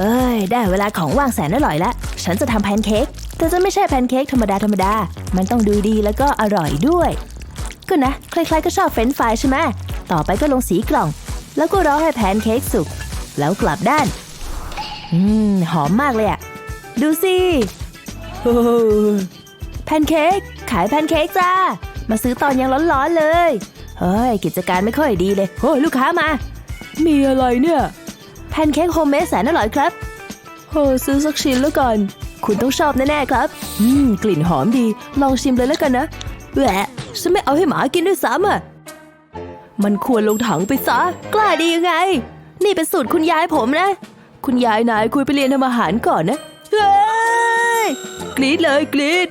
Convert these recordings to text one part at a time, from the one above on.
เอ้ย ได้เวลาของว่างแสนอร่อยแล้วฉันจะทำแพนเค้ก แต่จะไม่ใช่แพนเค้กธรรมดาธรรมดา มันต้องดูดีแล้วก็อร่อยด้วย ก็นะ ใครๆก็ชอบเฟรนช์ฟรายใช่ไหม ต่อไปก็ลงสีกล่อง แล้วก็รอให้แพนเค้กสุก แล้วกลับด้าน อืม หอมมากเลยอะดูสิโอ้โหแพนเค้ก ขายแพนเค้กจ้า มาซื้อตอนยังร้อนๆเลย เฮ้ย กิจการไม่ค่อยดีเลย โอ้ยลูกค้ามา มีอะไรเนี่ย แพนเค้กโฮมเมดแสนอร่อยครับโอซื้อสักชิ้นแล้วกัน คุณต้องชอบแน่ ๆ ครับ อืม กลิ่นหอมดี ลองชิมเลยแล้วกันนะแหละฉันไม่เอาให้หมากินด้วยซ้ำอะ มันควรลงถังไปซะ กล้าดียังไง นี่เป็นสูตรคุณยายผมนะ คุณยายนายคุยไปเรียนทำอาหารก่อนนะ เฮ้ย กรี๊ดเลยกรี๊ด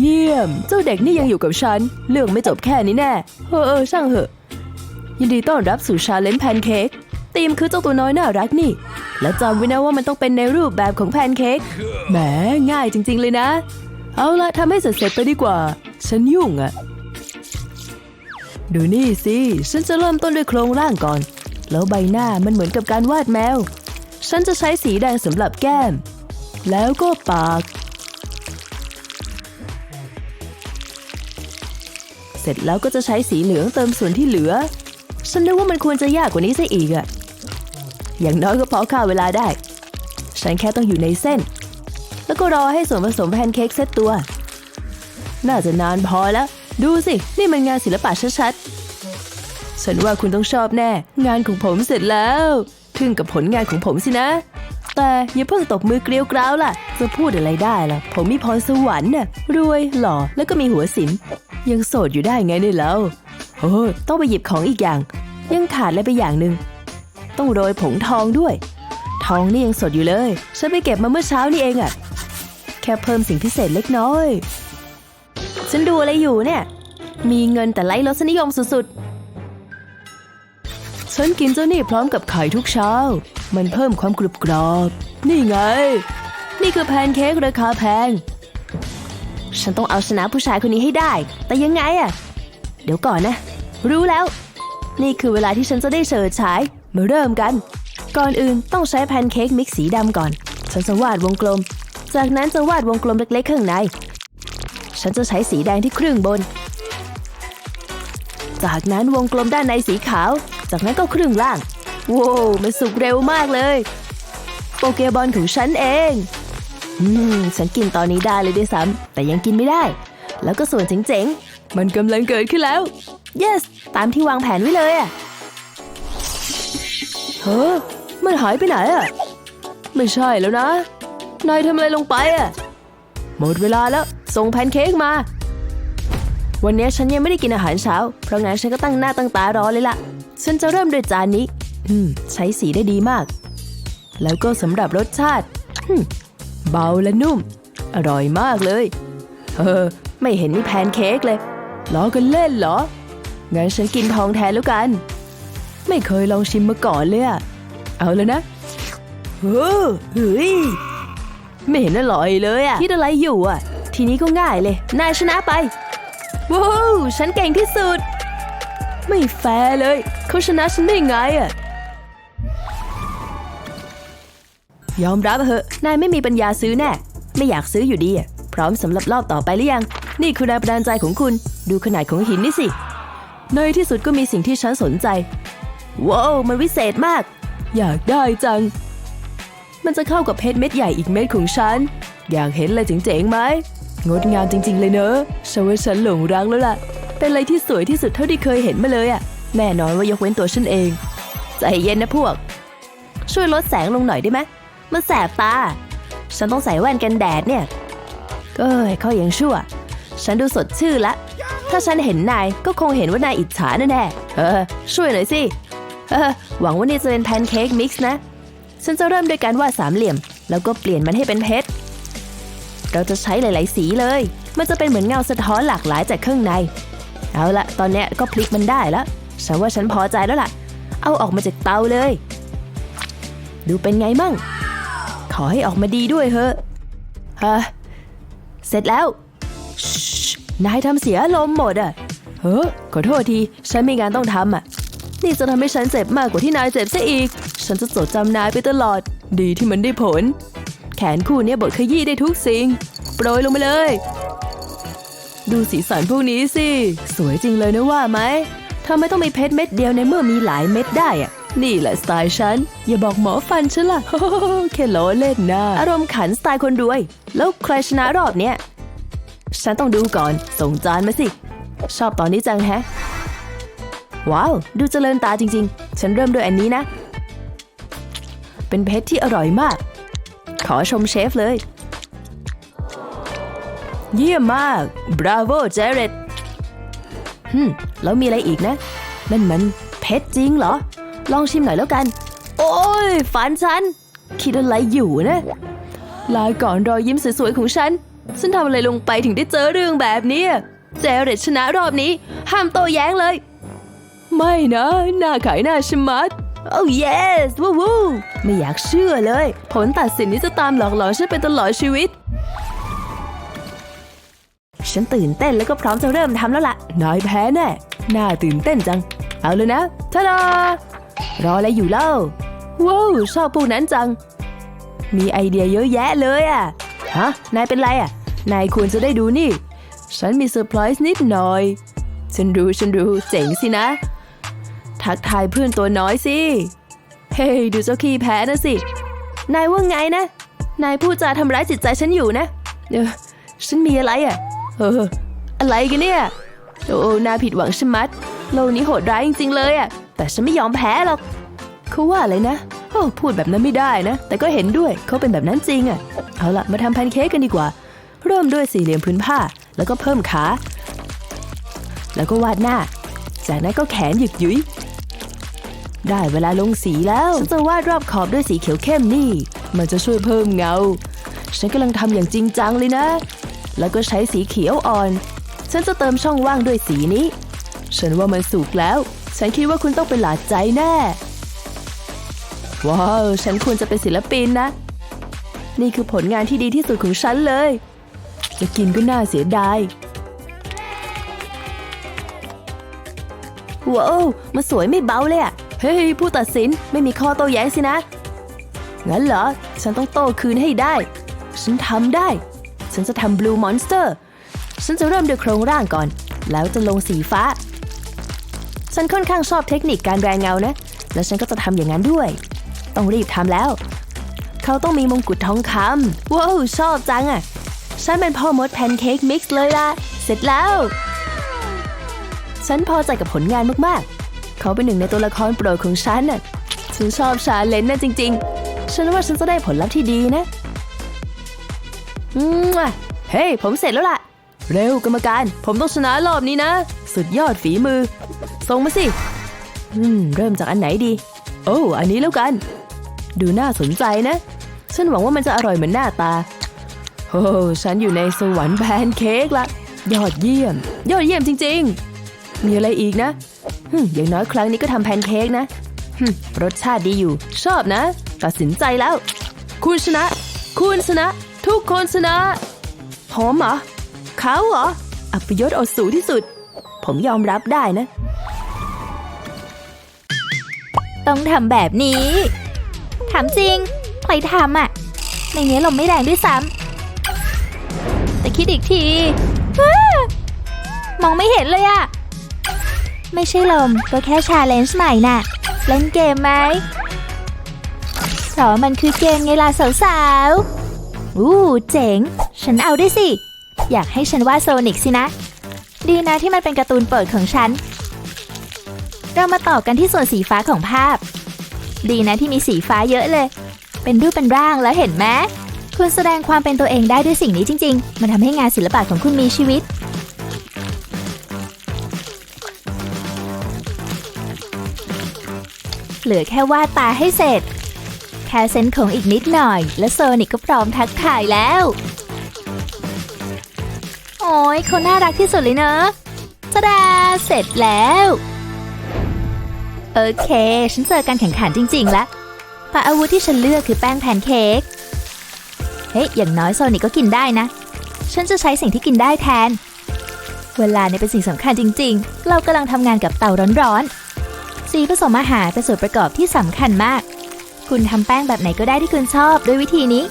เยี่ยม เจ้าเด็กนี่ยังอยู่กับฉัน เรื่องไม่จบแค่นี้แน่เออเออช่างเหอะ ยินดีต้อนรับสู่ชาเลนจ์แพนเค้กธีมคือเจ้าตัวน้อยน่ารักนี่ แล้วจำไว้นะว่ามันต้องเป็นในรูปแบบของแพนเค้กแหมง่ายจริง ๆ เลยนะ เอาละทำให้เสร็จๆไปดีกว่า ฉันยุ่งอะดูนี่สิ ฉันจะเริ่มต้นด้วยโครงร่างก่อน แล้วใบหน้ามันเหมือนกับการวาดแมว ฉันจะใช้สีแดงสำหรับแก้ม แล้วก็ปาก เสร็จแล้วก็จะใช้สีเหลืองเติมส่วนที่เหลือ ฉันนึกว่ามันควรจะยากกว่านี้ซะอีกอะอย่างน้อยก็พอค่าเวลาได้ ฉันแค่ต้องอยู่ในเส้น แล้วก็รอให้ส่วนผสมแพนเค้กเซตตัว น่าจะนานพอแล้ว ดูสิ นี่มันงานศิลปะชัดๆ ฉันว่าคุณต้องชอบแน่ งานของผมเสร็จแล้ว ทึ่งกับผลงานของผมสินะ แต่อย่าเพิ่งตบมือเกลียวกราวล่ะ จะพูดอะไรได้ล่ะ ผมมีพรสวรรค์น่ะรวยหล่อแล้วก็มีหัวศิลป์ยังโสดอยู่ได้ไงเนี่ยแล้วโอ้ต้องไปหยิบของอีกอย่าง ยังขาดอะไรไปอย่างหนึ่งต้องโรยผงทองด้วย ทองนี่ยังสดอยู่เลย ฉันไปเก็บมาเมื่อเช้านี่เองอะแค่เพิ่มสิ่งพิเศษเล็กน้อย ฉันดูอะไรอยู่เนี่ย มีเงินแต่ไร้รสนิยมสุดๆ ฉันกินเจ้านี่พร้อมกับไข่ทุกเช้า มันเพิ่มความกรุบกรอบ นี่ไง นี่คือแพนเค้กราคาแพง ฉันต้องเอาชนะผู้ชายคนนี้ให้ได้ แต่ยังไงอะเดี๋ยวก่อนนะ รู้แล้ว นี่คือเวลาที่ฉันจะได้เฉิดฉาย มาเริ่มกัน ก่อนอื่นต้องใช้แพนเค้กมิกซ์สีดำก่อน ฉันจะวาดวงกลม จากนั้นจะวาดวงกลมเล็กๆข้างใน ฉันจะใช้สีแดงที่ครึ่งบน จากนั้นวงกลมด้านในสีขาว จากนั้นก็ครึ่งล่าง โว้วมันสุกเร็วมากเลย โปเกบอลของฉันเอง อืม ฉันกินตอนนี้ได้เลยด้วยซ้ำแต่ยังกินไม่ได้ แล้วก็ส่วนเจ๋งๆ มันกำลังเกิดขึ้นแล้ว yes ตามที่วางแผนไว้เลยอะเฮ้อมันหายไปไหนอะไม่ใช่แล้วนะ นายทำอะไรลงไปอะหมดเวลาแล้ว ส่งแพนเค้กมา วันนี้ฉันยังไม่ได้กินอาหารเช้า เพราะงั้นฉันก็ตั้งหน้าตั้งตารอเลยล่ะ ฉันจะเริ่มด้วยจานนี้ อืม ใช้สีได้ดีมาก แล้วก็สำหรับรสชาติเบาและนุ่ม อร่อยมากเลย เออ ไม่เห็นมีแพนเค้กเลยล้อกันเล่นเหรอ งั้นฉันกินทองแทนแล้วกัน ไม่เคยลองชิมมาก่อนเลยอะเอาแล้วนะเฮ้อเฮ้ยไม่เห็นอร่อยเลยอะคิดอะไรอยู่อะทีนี้ก็ง่ายเลย นายชนะไปว้าวฉันเก่งที่สุด ไม่แฟร์เลย เขาชนะฉันได้ไงอะ ยอมรับเหอะ นายไม่มีปัญญาซื้อแน่ ไม่อยากซื้ออยู่ดี พร้อมสำหรับรอบต่อไปหรือยัง นี่คือแรงบันดาลใจของคุณ ดูขนาดของหินนี่สิ ในที่สุดก็มีสิ่งที่ฉันสนใจ ว้าวมันวิเศษมาก อยากได้จัง มันจะเข้ากับเพชรเม็ดใหญ่อีกเม็ดของฉัน อยากเห็นอะไรเจ๋งๆไหม งดงามจริง ๆ เลยเนอะฉันว่าฉันหลงรักแล้วล่ะ เป็นอะไรที่สวยที่สุดเท่าที่เคยเห็นมาเลยอะแน่นอนว่ายกเว้นตัวฉันเอง ใจเย็นนะพวก ช่วยลดแสงลงหน่อยได้ไหม มันแสบตา ฉันต้องใส่แว่นกันแดดเนี่ย เอ้ยเขายังชั่ว ฉันดูสดชื่นละ ถ้าฉันเห็นนายก็คงเห็นว่านายอิจฉาแน่ๆเออ ช่วยหน่อยสิ เออ หวังว่านี่จะเป็นแพนเค้กมิกซ์นะ ฉันจะเริ่มด้วยการวาดสามเหลี่ยม แล้วก็เปลี่ยนมันให้เป็นเพชร เราจะใช้หลาย ๆ สีเลย มันจะเป็นเหมือนเงาสะท้อนหลากหลายจากข้างใน เอาละตอนนี้ก็พลิกมันได้แล้ว ฉันว่าฉันพอใจแล้วล่ะ เอาออกมาจากเตาเลย ดูเป็นไงมั่ง ขอให้ออกมาดีด้วยเถอะฮะเสร็จแล้ว นายทำเสียอารมหมดอะ เฮ้อขอโทษที ฉันมีงานต้องทำอะ นี่จะทำให้ฉันเจ็บมากกว่าที่นายเจ็บซะอีก ฉันจะจดจำนายไปตลอด ดีที่มันได้ผล แขนคู่เนี้ยบดขยี้ได้ทุกสิ่ง โปรยลงมาเลย ดูสีสันพวกนี้สิ สวยจริงเลยนะว่าไหมทำไมต้องมีเพชรเม็ดเดียวในเมื่อมีหลายเม็ดได้อะ นี่แหละสไตล์ฉัน อย่าบอกหมอฟันฉันล่ะแค่ล้อเล่นนะอารมณ์ขันสไตล์คนรวย แล้วใครชนะรอบเนี้ยฉันต้องดูก่อน ส่งจานมาสิ ชอบตอนนี้จังแฮะ ว้าว ดูเจริญตาจริง ๆ ฉันเริ่มด้วยอันนี้นะ เป็นเพชรที่อร่อยมาก ขอชมเชฟเลย เยี่ยมมาก บราโวเจเรตฮึมแล้วมีอะไรอีกนะนั่นมันเพชรจริงเหรอ ลองชิมหน่อยแล้วกัน โอ้ยฝันฉัน คิดอะไรอยู่นะลาก่อนรอยยิ้มสวยๆของฉัน ฉันทำอะไรลงไปถึงได้เจอเรื่องแบบนี้เจเรตชนะรอบนี้ ห้ามโต้แย้งเลย ไม่นะ หน้าขายหน้าชะมัดโอ้ yes วู้วู้ไม่อยากเชื่อเลย ผลตัดสินนี้จะตามหลอกหลอนฉันไปตลอดชีวิต ฉันตื่นเต้นแล้วก็พร้อมจะเริ่มทำแล้วล่ะนายแพ้แน่น่าตื่นเต้นจัง เอาเลยนะทาดา รออะไรอยู่เล่า ว้าว ชอบพวกนั้นจัง มีไอเดียเยอะแยะเลยอะฮะ นายเป็นไรอะนายควรจะได้ดูนี่ ฉันมีเซอร์ไพรส์นิดหน่อย ฉันรู้ฉันรู้เจ๋งสินะ ทักทายเพื่อนตัวน้อยสิ เฮ้ย ดูเจ้าขี้แพ้นะสิ นายว่าไงนะ นายพูดจาทำร้ายจิตใจฉันอยู่นะ เออ ฉันมีอะไรอะ เออ อะไรกันเนี่ย โอ้น่าผิดหวังชะมัด โลกนี้โหดร้ายจริงๆเลยอะ แต่ฉันไม่ยอมแพ้หรอกเขาว่าอะไรนะโอ้พูดแบบนั้นไม่ได้นะ แต่ก็เห็นด้วยเขาเป็นแบบนั้นจริงอะ เอาละมาทำแพนเค้กกันดีกว่า เริ่มด้วยสี่เหลี่ยมพื้นผ้า แล้วก็เพิ่มขา แล้วก็วาดหน้า จากนั้นก็แขนหยึกยุยได้เวลาลงสีแล้วฉันจะวาดรอบขอบด้วยสีเขียวเข้มนี่ มันจะช่วยเพิ่มเงา ฉันกำลังทำอย่างจริงจังเลยนะ แล้วก็ใช้สีเขียวอ่อน ฉันจะเติมช่องว่างด้วยสีนี้ ฉันว่ามันสุกแล้ว ฉันคิดว่าคุณต้องเป็นหลาดใจแน่ ว้าว ฉันควรจะเป็นศิลปินนะ นี่คือผลงานที่ดีที่สุดของฉันเลย จะกินก็น่าเสียดาย ว้าวมันสวยไม่เบาเลยอะเฮ้ย ผู้ตัดสินไม่มีข้อโต้แย้งสินะ งั้นเหรอ ฉันต้องโต้คืนให้ได้ ฉันทำได้ ฉันจะทำ Blue Monster ฉันจะเริ่มด้วยโครงร่างก่อน แล้วจะลงสีฟ้า ฉันค่อนข้างชอบเทคนิคการแรงเงานะ และฉันก็จะทำอย่างนั้นด้วย ต้องรีบทำแล้ว เขาต้องมีมงกุฎทองคำว้าวชอบจังอะฉันเป็นพ่อมดแพนเค้กมิกซ์เลยล่ะ เสร็จแล้ว ฉันพอใจกับผลงานมากๆ เขาเป็นหนึ่งในตัวละครโปรดของฉันน่ะ ฉันชอบชาเลนจ์นั่นจริง ๆ ฉันว่าฉันจะได้ผลลัพธ์ที่ดีนะ อืมเฮ้ย ผมเสร็จแล้วล่ะ เร็วกรรมการ ผมต้องชนะรอบนี้นะ สุดยอดฝีมือ ส่งมาสิ อืม เริ่มจากอันไหนดี โอ้อันนี้แล้วกัน ดูน่าสนใจนะ ฉันหวังว่ามันจะอร่อยเหมือนหน้าตา โอ้ฉันอยู่ในสวรรค์แพนเค้กละ ยอดเยี่ยม ยอดเยี่ยมจริง ๆ มีอะไรอีกนะอย่างน้อยครั้งนี้ก็ทำแพนเค้กนะรสชาติดีอยู่ ชอบนะ ตัดสินใจแล้ว คุณชนะ คุณชนะ ทุกคนชนะ หอมเหรอเขาเหรออัปยศเอาสูงที่สุด ผมยอมรับได้นะ ต้องทำแบบนี้ถามจริง ใครทำอะ ในนี้ลมไม่แรงด้วยซ้ำแต่คิดอีกทีมองไม่เห็นเลยอะ ไม่ใช่ลมก็แค่ชาเลนจ์ใหม่น่ะ เล่นเกมไหมเพราะมันคือเกมไงล่ะสาวๆอู้เจ๋ง ฉันเอาได้สิ อยากให้ฉันวาดโซนิกสินะ ดีนะที่มันเป็นการ์ตูนเปิดของฉัน เรามาต่อกันที่ส่วนสีฟ้าของภาพ ดีนะที่มีสีฟ้าเยอะเลย เป็นรูปเป็นร่างแล้วเห็นไหมคุณแสดงความเป็นตัวเองได้ด้วยสิ่งนี้จริง ๆ มันทำให้งานศิลปะของคุณมีชีวิต เหลือแค่วาดตาให้เสร็จ แค่เซนของอีกนิดหน่อย และโซนิกก็พร้อมทักทายแล้ว โอ้ยเขาน่ารักที่สุดเลยเนอะตาดาเสร็จแล้ว โอเค ฉันเจอการแข่งขันจริง ๆ แล้วแต่อาวุธที่ฉันเลือกคือแป้งแพนเค้ก เฮ้ย อย่างน้อยโซนิกก็กินได้นะ ฉันจะใช้สิ่งที่กินได้แทน เวลาเนี่ยเป็นสิ่งสำคัญจริง ๆ เรากำลังทำงานกับเตาร้อนๆ สีผสมอาหารเป็นส่วนประกอบที่สำคัญมาก คุณทำแป้งแบบไหนก็ได้ที่คุณชอบด้วยวิธีนี้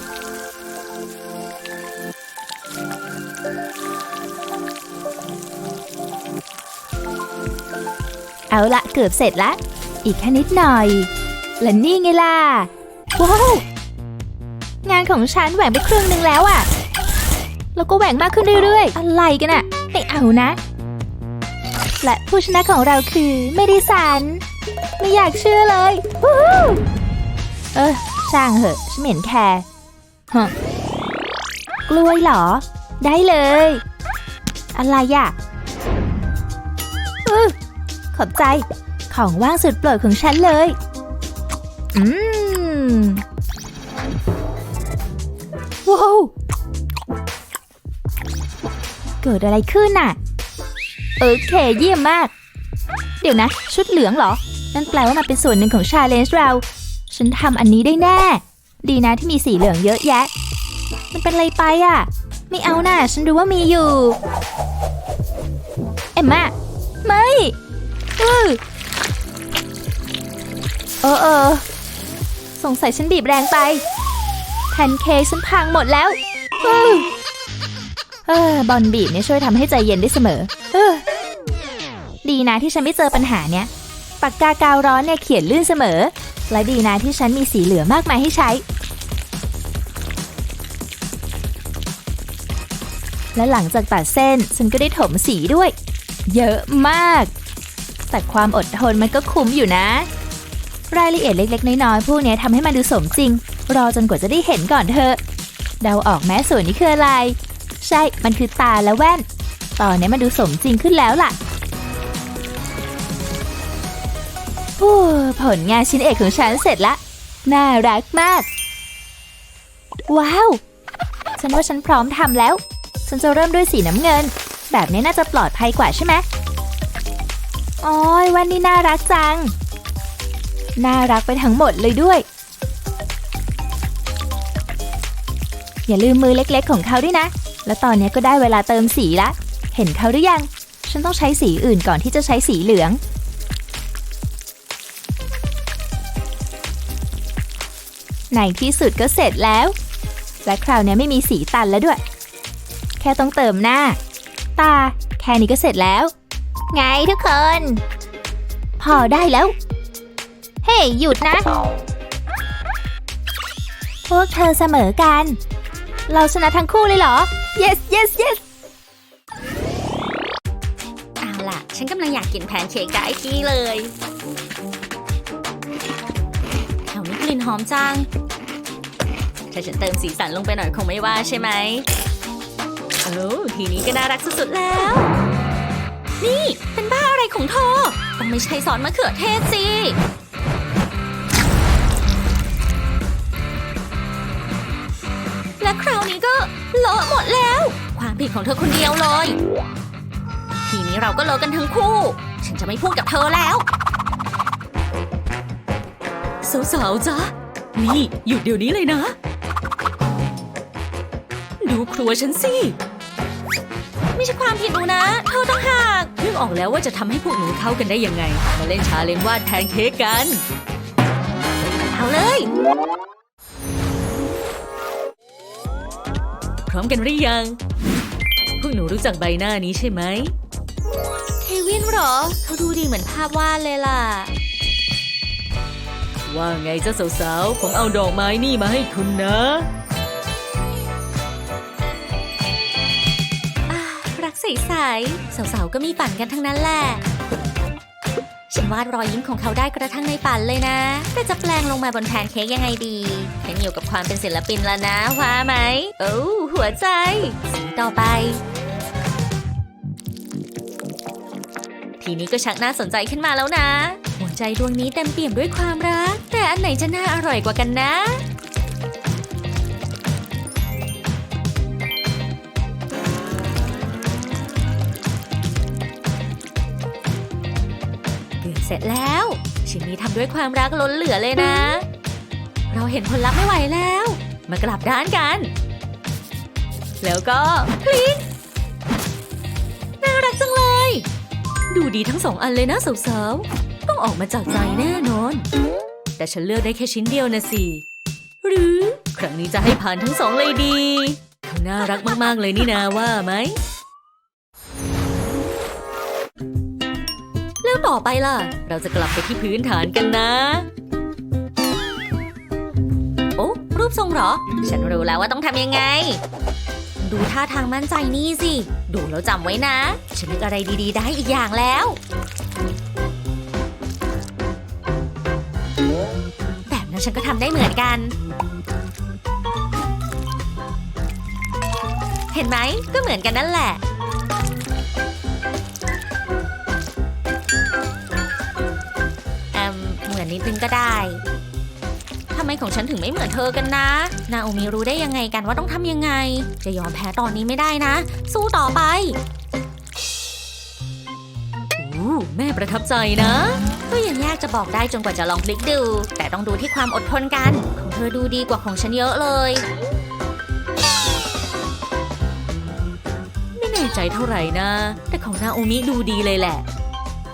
เอาละเกือบเสร็จและ อีกแค่นิดหน่อย และนี่ไงล่ะ ว้าว งานของฉันแหว่งไปครึ่งหนึ่งแล้วอะแล้วก็แหว่งมากขึ้นเรื่อยๆ อะไรกันอะไม่เอานะ และผู้ชนะของเราคือไม่ได้สัน ไม่อยากเชื่อเลยวู้ฮู้เออช่างเหอะฉันเห็นแคร์ฮะกล้วยเหรอ ได้เลย อะไรอะอือขอบใจ ของว่างสุดโปรดของฉันเลย อืม ว้าว เกิดอะไรขึ้นน่ะ โอเคเยี่ยมมาก เดี๋ยวนะ ชุดเหลืองเหรอ นั่นแปลว่ามันเป็นส่วนหนึ่งของชาเลนจ์เรา ฉันทำอันนี้ได้แน่ ดีนะที่มีสีเหลืองเยอะแยะ มันเป็นอะไรไปอะ ไม่เอาน่ะ ฉันรู้ว่ามีอยู่ เอ็มมาไม่ อือ เออเออสงสัยฉันบีบแรงไปแพนเค้กฉันพังหมดแล้วอือเออบอลบีบเนี่ยช่วยทำให้ใจเย็นได้เสมอ เออ ดีนะที่ฉันไม่เจอปัญหาเนี้ยปากกากาวร้อนเนี่ยเขียนลื่นเสมอ และดีนะที่ฉันมีสีเหลืองมากมายให้ใช้ และหลังจากตัดเส้นฉันก็ได้ถมสีด้วย เยอะมาก แต่ความอดทนมันก็คุ้มอยู่นะ รายละเอียดเล็ก ๆ น้อยๆพวกนี้ทำให้มันดูสมจริง รอจนกว่าจะได้เห็นก่อนเถอะเดาออกแม้ส่วนนี้คืออะไร ใช่ มันคือตาและแว่น ตอนนี้มันดูสมจริงขึ้นแล้วล่ะโอ้ผลงานชิ้นเอกของฉันเสร็จละ น่ารักมาก ว้าว ฉันว่าฉันพร้อมทำแล้ว ฉันจะเริ่มด้วยสีน้ำเงิน แบบนี้น่าจะปลอดภัยกว่าใช่ไหมโอ้ยว่นนี่น่ารักจัง น่ารักไปทั้งหมดเลยด้วย อย่าลืมมือเล็กๆของเขาด้วยนะ แล้วตอนนี้ก็ได้เวลาเติมสีละ เห็นเขาหรือยัง ฉันต้องใช้สีอื่นก่อนที่จะใช้สีเหลือง ในที่สุดก็เสร็จแล้ว และคราวนี้ไม่มีสีตันแล้วด้วย แค่ต้องเติมหน้า ตา แค่นี้ก็เสร็จแล้ว ไงทุกคน พอได้แล้ว เฮ้ยหยุดนะ พวกเธอเสมอกัน เราชนะทั้งคู่เลยเหรอ yes yes yes เอาล่ะ ฉันกำลังอยากกินแพนเค้กกับไอที่เลยแถวนี้กลิ่นหอมจัง ถ้าฉันเติมสีสันลงไปหน่อยคงไม่ว่าใช่ไหมโอ้ทีนี้ก็น่ารักสุดๆแล้ว นี่เป็นบ้าอะไรของเธอต้องไม่ใช่ซอสมะเขือเทศสิ และคราวนี้ก็เลอะหมดแล้ว ความผิดของเธอคนเดียวเลย ทีนี้เราก็เลิกกันทั้งคู่ ฉันจะไม่พูดกับเธอแล้วสาวๆจ๊ะนี่หยุดเดี๋ยวนี้เลยนะ ดูครัวฉันสิ ไม่ใช่ความผิดหนูนะ เธอต้องหากนึกออกแล้วว่าจะทำให้พวกหนูเข้ากันได้ยังไง มาเล่นชาเลนจ์วาดแพนเค้กกัน เอาเลย ร้อมกันหรือยัง พวกหนูรู้จักใบหน้านี้ใช่ไหม เควินเหรอ เขาดูดีเหมือนภาพวาดเลยล่ะ ว่าไงเจ้าสาวๆ ผมเอาดอกไม้นี่มาให้คุณนะอ่ารักใสๆสาวๆ ก็มีปั่นกันทั้งนั้นแหละฉัน วาดรอยยิ้มของเขาได้กระทั่งในฝันเลยนะ แต่จะแปลงลงมาบนแพนเค้กยังไงดีขึ้นอยู่กับความเป็นศิลปินแล้วนะว่าไหม โอ้หัวใจ สีต่อไป ทีนี้ก็ชักน่าสนใจขึ้นมาแล้วนะ หัวใจดวงนี้เต็มเปี่ยมด้วยความรัก แต่อันไหนจะน่าอร่อยกว่ากันนะ ร็จแล้ว ชิ้นนี้ทำด้วยความรักล้นเหลือเลยนะ เราเห็นผลลัพธ์ไม่ไหวแล้ว มากลับด้านกัน แล้วก็พลิกน่ารักจังเลย ดูดีทั้งสองอันเลยนะสาวๆต้องออกมาจากใจแน่นอน แต่ฉันเลือกได้แค่ชิ้นเดียวนะสิ หรือ ครั้งนี้จะให้ผ่านทั้งสองเลยดีเขาน่ารักมากๆเลยนี่นาว่าไหม ต่อไปล่ะ เราจะกลับไปที่พื้นฐานกันนะ โอ้รูปทรงเหรอ ฉันรู้แล้วว่าต้องทำยังไง ดูท่าทางมั่นใจนี่สิ ดูแล้วจำไว้นะ ฉันนึกอะไรดีๆ ได้อีกอย่างแล้ว แบบนั้นฉันก็ทำได้เหมือนกัน เห็นไหมก็เหมือนกันนั่นแหละ นิดนึงก็ได้ทำไมของฉันถึงไม่เหมือนเธอกันนะ นาโอมิรู้ได้ยังไงกันว่าต้องทำยังไง จะยอมแพ้ตอนนี้ไม่ได้นะ สู้ต่อไปอู้แม่ประทับใจนะ ก็ยังยากจะบอกได้จนกว่าจะลองพลิกดู แต่ต้องดูที่ความอดทนกัน ของเธอดูดีกว่าของฉันเยอะเลย ไม่แน่ใจเท่าไหร่นะ แต่ของนาโอมิดูดีเลยแหละ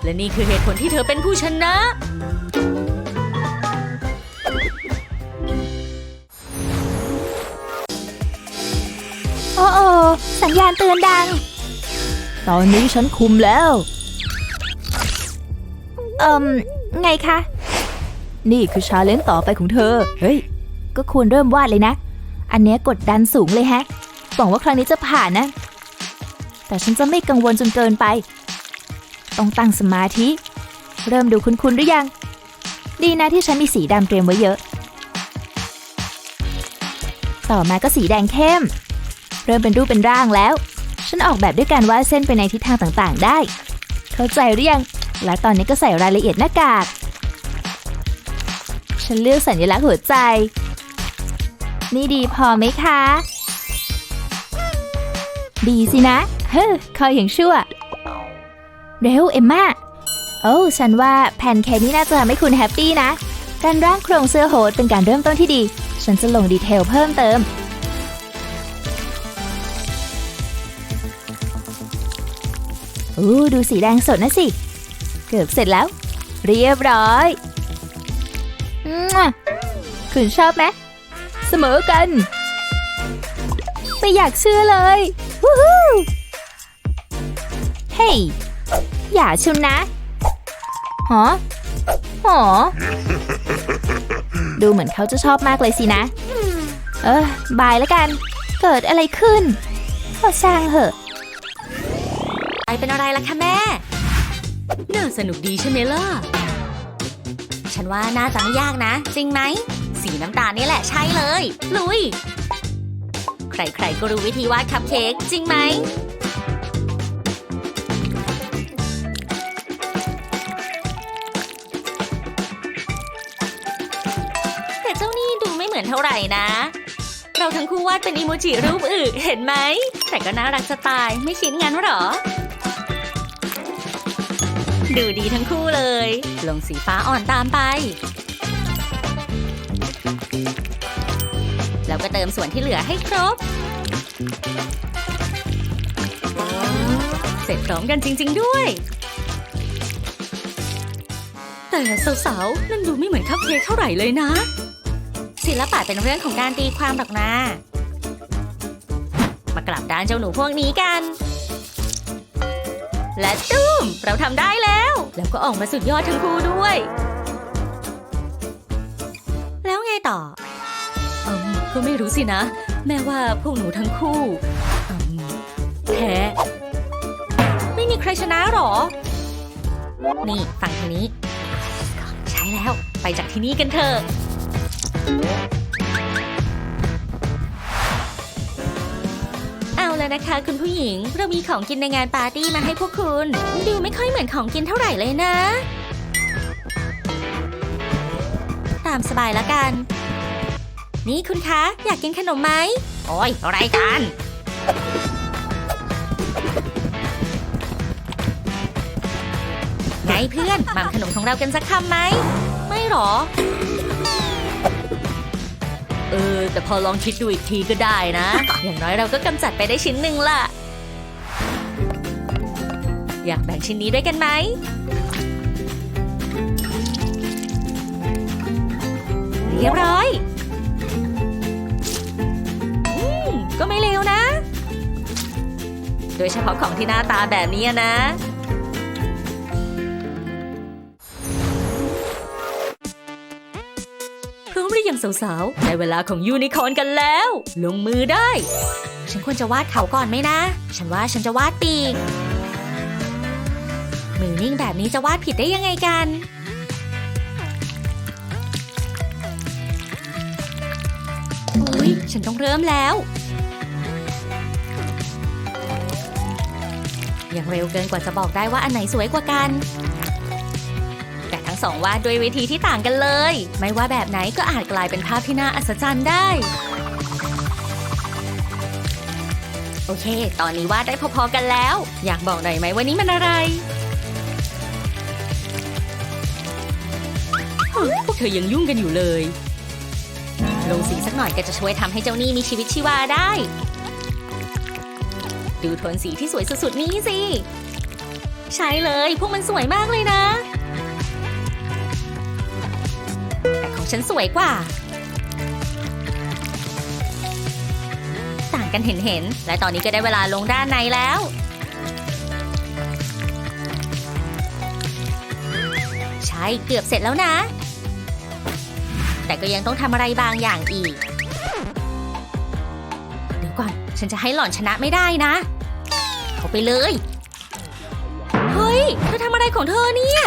และนี่คือเหตุผลที่เธอเป็นผู้ชนะ สัญญาณเตือนดัง ตอนนี้ฉันคุมแล้ว เอิมไงคะ นี่คือชาเลนจ์ต่อไปของเธอ เฮ้ย ก็ควรเริ่มวาดเลยนะ อันเนี้ยกดดันสูงเลยแฮะหวังว่าครั้งนี้จะผ่านนะ แต่ฉันจะไม่กังวลจนเกินไป ต้องตั้งสมาธิ เริ่มดูคุ้นๆหรือยัง ดีนะที่ฉันมีสีดำเตรียมไว้เยอะ ต่อมาก็สีแดงเข้ม เริ่มเป็นรูปเป็นร่างแล้ว ฉันออกแบบด้วยการวาดเส้นไปในทิศทางต่างๆ ได้ เข้าใจหรือยัง และตอนนี้ก็ใส่รายละเอียดหน้ากาก ฉันเลือกสัญลักษณ์หัวใจ นี่ดีพอไหมคะ ดีสินะ เฮ้อคอยอย่างชั่ว เร็วเอมมาโอ้ฉันว่าแผ่นแค่นี้น่าจะทำให้คุณแฮปปี้นะ การร่างโครงเสื้อโฮทเป็นการเริ่มต้นที่ดี ฉันจะลงดีเทลเพิ่มเติม อู้ดูสีแดงสดนะสิ เกือบเสร็จแล้ว เรียบร้อยคุณชอบไหมเสมอกัน ไม่อยากเชื่อเลยวู้ฮู้เฮ้ยอย่าชุนนะหอหอดูเหมือนเขาจะชอบมากเลยสินะ เออบายแล้วกัน เกิดอะไรขึ้น ก็ช่างเหอะ ไอเป็นอะไรล่ะคะแม่ น่าสนุกดีใช่ไหมล่ะ ฉันว่าน่าจะไม่ยากนะ จริงไหม สีน้ำตาลนี่แหละใช่เลย ลุย ใครๆก็รู้วิธีวาดคัพเค้กจริงไหม แต่เจ้านี่ดูไม่เหมือนเท่าไหร่นะเราทั้งคู่วาดเป็นอีโมจิรูปอึเห็นไหม แต่ก็น่ารักจะตาย ไม่คิดงั้นหรอ ดูดีทั้งคู่เลย ลงสีฟ้าอ่อนตามไป แล้วก็เติมส่วนที่เหลือให้ครบ เสร็จพร้อมกันจริง ๆ ด้วย แต่สาวๆนั่นดูไม่เหมือนคัพเค้กเท่าไหร่เลยนะ ศิลปะเป็นเรื่องของการตีความหรอกนะ มากลับด้านเจ้าหนูพวกนี้กัน และตุ้ม เราทำได้แล้ว แล้วก็ออกมาสุดยอดทั้งคู่ด้วย แล้วไงต่ออืมก็ไม่รู้สินะ แม่ว่าพวกหนูทั้งคู่อืมแพ้ไม่มีใครชนะหรอ นี่ฝั่งทางนี้ ใช่แล้วไปจากที่นี่กันเถอะ แล้วนะคะ คุณผู้หญิง เรามีของกินในงานปาร์ตี้มาให้พวกคุณ ดูไม่ค่อยเหมือนของกินเท่าไหร่เลยนะ ตามสบายแล้วกัน นี่คุณคะ อยากกินขนมไหม โอ้ยอะไรกัน ไงเพื่อนมัมขนมของเรากันสักคำไหม ไม่หรอ เออ แต่พอลองคิดดูอีกทีก็ได้นะ อย่างน้อยเราก็กำจัดไปได้ชิ้นหนึ่งละอยากแบ่งชิ้นนี้ด้วยกันไหม เรียบร้อยอืมก็ไม่เลวนะ โดยเฉพาะของที่หน้าตาแบบนี้นะ สาวๆได้เวลาของยูนิคอร์นกันแล้ว ลงมือได้ ฉันควรจะวาดเขาก่อนไหมนะ ฉันว่าฉันจะวาดปีก มือนิ่งแบบนี้จะวาดผิดได้ยังไงกัน อุ๊ยฉันต้องเริ่มแล้ว ยังเร็วเกินกว่าจะบอกได้ว่าอันไหนสวยกว่ากัน สองวาดด้วยวิธีที่ต่างกันเลย ไม่ว่าแบบไหนก็อาจกลายเป็นภาพที่น่าอัศจรรย์ได้ โอเค ตอนนี้วาดได้พอๆกันแล้ว อยากบอกหน่อยไหมว่านี้มันอะไรเฮ้ยพวกเธอยังยุ่งกันอยู่เลย ลงสีสักหน่อยก็จะช่วยทำให้เจ้านี่มีชีวิตชีวาได้ ดูโทนสีที่สวยสุดๆนี้สิ ใช่เลย พวกมันสวยมากเลยนะ ฉันสวยกว่า ต่างกันเห็นๆและตอนนี้ก็ได้เวลาลงด้านในแล้ว ใช่เกือบเสร็จแล้วนะ แต่ก็ยังต้องทำอะไรบางอย่างอีก เดี๋ยวก่อน ฉันจะให้หล่อนชนะไม่ได้นะเข้าไปเลย เฮ้ย เธอทำอะไรของเธอเนี่ย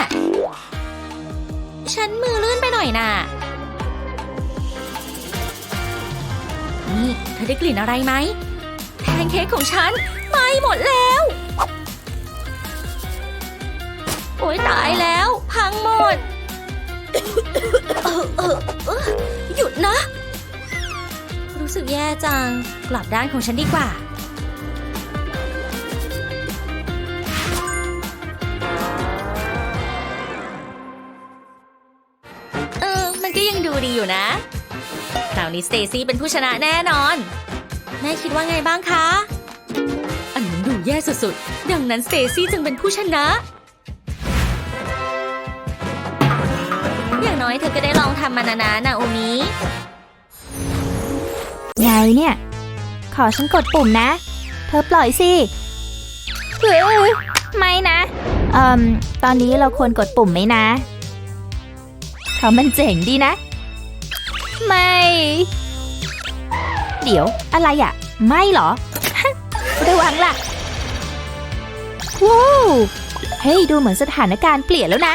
ฉันมือลื่นไปหน่อยน่ะ นี่เธอได้กลิ่นอะไรไหมแพนเค้กของฉันไหม้หมดแล้ว โอ๊ยตายแล้ว พังหมด หยุดนะ รู้สึกแย่จัง กลับด้านของฉันดีกว่าเออมันก็ยังดูดีอยู่นะาวนี้สเตซี่เป็นผู้ชนะแน่นอน แม่คิดว่าไงบ้างคะ อันนั้นดูแย่สุดๆ ดังนั้นสเตซี่จึงเป็นผู้ชนะ อย่างน้อยเธอก็ได้ลองทำมานานานะโอมิไงเนี่ย ขอฉันกดปุ่มนะ เธอปล่อยสิเฮ้ยไม่นะ เอ่มตอนนี้เราควรกดปุ่มไหมนะเพราะมันเจ๋งดีนะ ไม่ เดี๋ยวอะไรอะ่ะ ไม่หรอ ระวังล่ะ ว้าวเฮ้ยดูเหมือนสถานการณ์เปลี่ยนแล้วนะ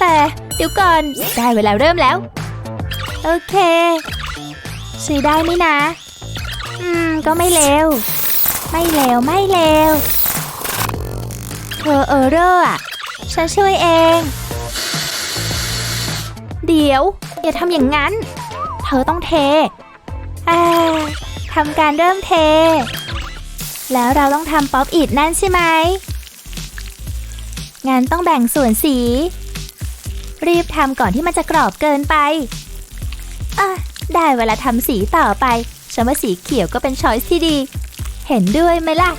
แต่เดี๋ยวก่อน ได้เวลาเริ่มแล้ว โอเคใช้ได้ไหมนะ อืม ก็ไม่เลวไม่เลวไม่เลวเธอเออเรอร์อะ ฉันช่วยเอง เดี๋ยว อย่าทำอย่างนั้น ธอต้องเทอ่าทำการเริ่มเท แล้วเราต้องทำป๊อปอิดนั่นใช่ไหมงั้นต้องแบ่งส่วนสี รีบทำก่อนที่มันจะกรอบเกินไปอะได้เวลาทำสีต่อไปฉันว่าสีเขียวก็เป็นช้อยส์ที่ดี เห็นด้วยไหมล่ะ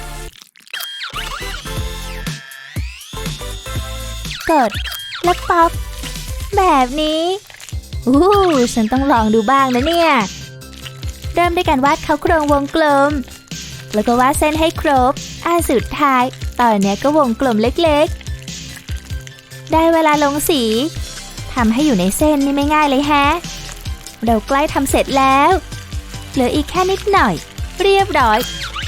กด แล้วป๊อป แบบนี้ อู้ฉันต้องลองดูบ้างนะเนี่ย เริ่มด้วยการวาดเขาโครงวงกลม แล้วก็วาดเส้นให้ครบอ่าสุดท้าย ตอนนี้ก็วงกลมเล็กๆ ได้เวลาลงสีทำให้อยู่ในเส้นนี่ไม่ง่ายเลยแฮะ เราใกล้ทำเสร็จแล้ว เหลืออีกแค่นิดหน่อย เรียบร้อย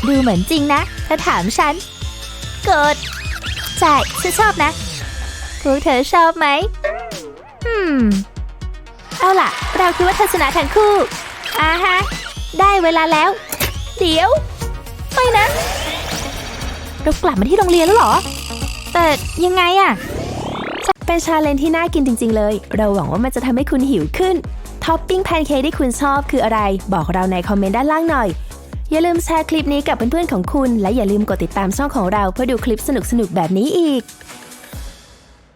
ดูเหมือนจริงนะ ถ้าถามฉันกดใช่ฉันชอบนะพวกเธอชอบไหม อืม เอาล่ะ เราคิดว่าเธอชนะทั้งคู่อ่าฮะ ได้เวลาแล้ว เดี๋ยว ไม่นะ เรากลับมาที่โรงเรียนแล้วเหรอ แต่ยังไงอะเป็นชาเลนจ์ที่น่ากินจริง ๆ เลย เราหวังว่ามันจะทำให้คุณหิวขึ้น ท็อปปิ้งแพนเค้กที่คุณชอบคืออะไร บอกเราในคอมเมนต์ด้านล่างหน่อย อย่าลืมแชร์คลิปนี้กับเพื่อนๆของคุณ และอย่าลืมกดติดตามช่องของเราเพื่อดูคลิปสนุกๆแบบนี้อีก